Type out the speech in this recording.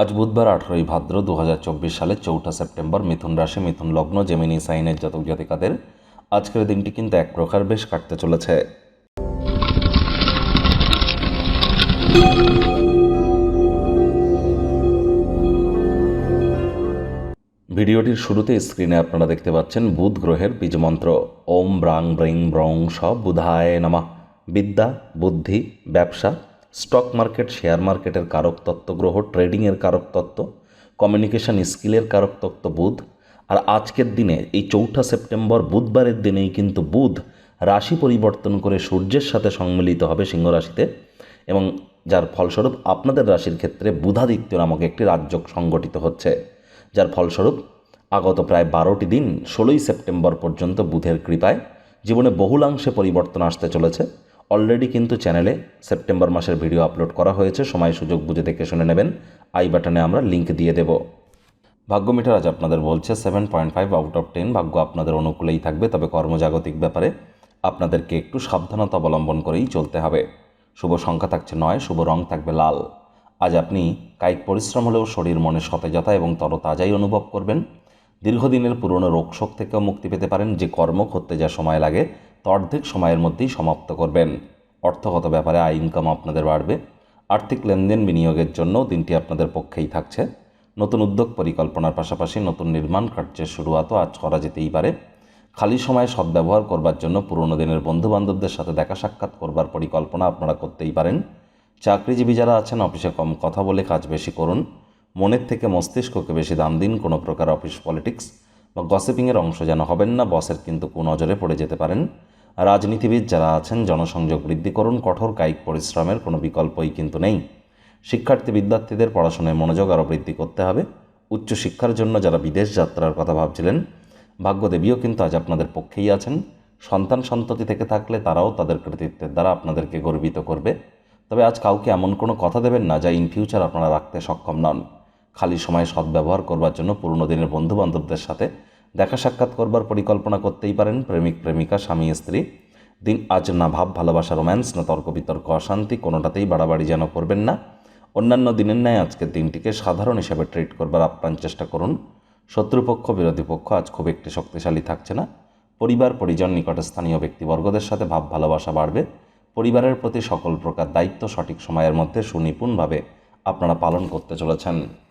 আজ বুধবার আঠারোই ভাদ্র দু সালের চৌঠা সেপ্টেম্বর মিথুন রাশি, মিথুন লগ্ন, জেমিনি সাইনের জাতক জাতিকাদের আজকের দিনটি কিন্তু এক প্রকার বেশ কাটতে চলেছে। ভিডিওটির শুরুতে স্ক্রিনে আপনারা দেখতে পাচ্ছেন বুধ গ্রহের বীজমন্ত্র ওম ব্রাং ব্রিং ব্রং স বুধায় নামা। বিদ্যা, বুদ্ধি, ব্যবসা স্টক মার্কেট, শেয়ার মার্কেটের কারক তত্ত্ব গ্রহ, ট্রেডিংয়ের কারক তত্ত্ব, কমিউনিকেশন স্কিলের কারক তত্ত্ব বুধ। আর আজকের দিনে, এই চৌঠা সেপ্টেম্বর, বুধবারের দিনেই কিন্তু বুধ রাশি পরিবর্তন করে সূর্যের সাথে সম্মিলিত হবে সিংহ রাশিতে এবং যার ফলস্বরূপ আপনাদের রাশির ক্ষেত্রে বুধাদিত্য নামক একটি রাজ্য সংগঠিত হচ্ছে। যার ফলস্বরূপ, আগত প্রায় বারোটি দিন, ষোলোই সেপ্টেম্বর পর্যন্ত বুধের কৃপায় জীবনে বহুলাংশে পরিবর্তন আসতে চলেছে। অলরেডি কিন্তু চ্যানেলে সেপ্টেম্বর মাসের ভিডিও আপলোড করা হয়েছে, সময় সুযোগ বুঝে দেখে শুনে নেবেন। আই বাটনে আমরা লিঙ্ক দিয়ে দেব। ভাগ্য মিটার আজ আপনাদের বলছে seven point five out of ten ভাগ্য আপনাদের অনুকূলেই থাকবে, তবে কর্মজাগতিক ব্যাপারে আপনাদেরকে একটু সাবধানতা অবলম্বন করেই চলতে হবে। শুভ সংখ্যা থাকছে নয়, শুভ রং থাকবে লাল। আজ আপনি কায়িক পরিশ্রম হলেও শরীর মনে সতেজতা এবং তরতাজাই অনুভব করবেন। দীর্ঘদিনের পুরনো রোগশোক থেকেও মুক্তি পেতে পারেন, যে কর্ম করতে যা সময় লাগে অর্ধেক সময়ের মধ্যেই সমাপ্ত করবেন। অর্থগত ব্যাপারে আয় ইনকাম আপনাদের বাড়বে। আর্থিক লেনদেন বিনিয়োগের জন্য দিনটি আপনাদের পক্ষেই থাকছে। নতুন উদ্যোগ পরিকল্পনার পাশাপাশি নতুন নির্মাণ কার্যের শুরুয়াতও আজ করা যেতেই পারে। খালি সময়ে সদ্ব্যবহার করবার জন্য পুরনো দিনের বন্ধুবান্ধবদের সাথে দেখা সাক্ষাৎ করবার পরিকল্পনা আপনারা করতেই পারেন। চাকরিজীবী যারা আছেন, অফিসে কম কথা বলে কাজ বেশি করুন। মনের থেকে মস্তিষ্ককে বেশি দাম দিন। কোনো প্রকার অফিস পলিটিক্স বা গসিপিংয়ের অংশ যেন হবেন না। বসের কিন্তু নজরে পড়ে যেতে পারেন। রাজনীতিবিদ যারা আছেন, জনসংযোগ বৃদ্ধি করুন, কঠোর কায়িক পরিশ্রমের কোনো বিকল্পই কিন্তু নেই। শিক্ষার্থী বিদ্যার্থীদের পড়াশোনায় মনোযোগ আরও বৃদ্ধি করতে হবে। উচ্চশিক্ষার জন্য যারা বিদেশ যাত্রার কথা ভাবছিলেন, ভাগ্যদেবীও কিন্তু আজ আপনাদের পক্ষেই আছেন। সন্তান সন্ততি থেকে থাকলে তারাও তাদের কৃতিত্বের দ্বারা আপনাদেরকে গর্বিত করবে। তবে আজ কাউকে এমন কোনো কথা দেবেন না যা ইন ফিউচার আপনারা রাখতে সক্ষম নন। খালি সময়ে সদ্ব্যবহার করবার জন্য পুরনো দিনের বন্ধুবান্ধবদের সাথে দেখা সাক্ষাৎ করবার পরিকল্পনা করতেই পারেন প্রেমিক, প্রেমিকা, স্বামী, স্ত্রী। দিন আজ না ভাব, ভালোবাসা, রোম্যান্স, না তর্ক, বিতর্ক, অশান্তি, কোনোটাতেই বাড়াবাড়ি যেন করবেন না। অন্যান্য দিনের ন্যায় আজকের দিনটিকে সাধারণ হিসাবে ট্রিট করবার আপ্রাণ চেষ্টা করুন। শত্রুপক্ষ, বিরোধী পক্ষ আজ খুব একটি শক্তিশালী থাকছে না। পরিবার, পরিজন নিকটস্থানীয় ব্যক্তিবর্গদের সাথে ভাব, ভালোবাসা বাড়বে। পরিবারের প্রতি সকল প্রকার দায়িত্ব সঠিক সময়ের মধ্যে সুনিপুণভাবে আপনারা পালন করতে চলেছেন।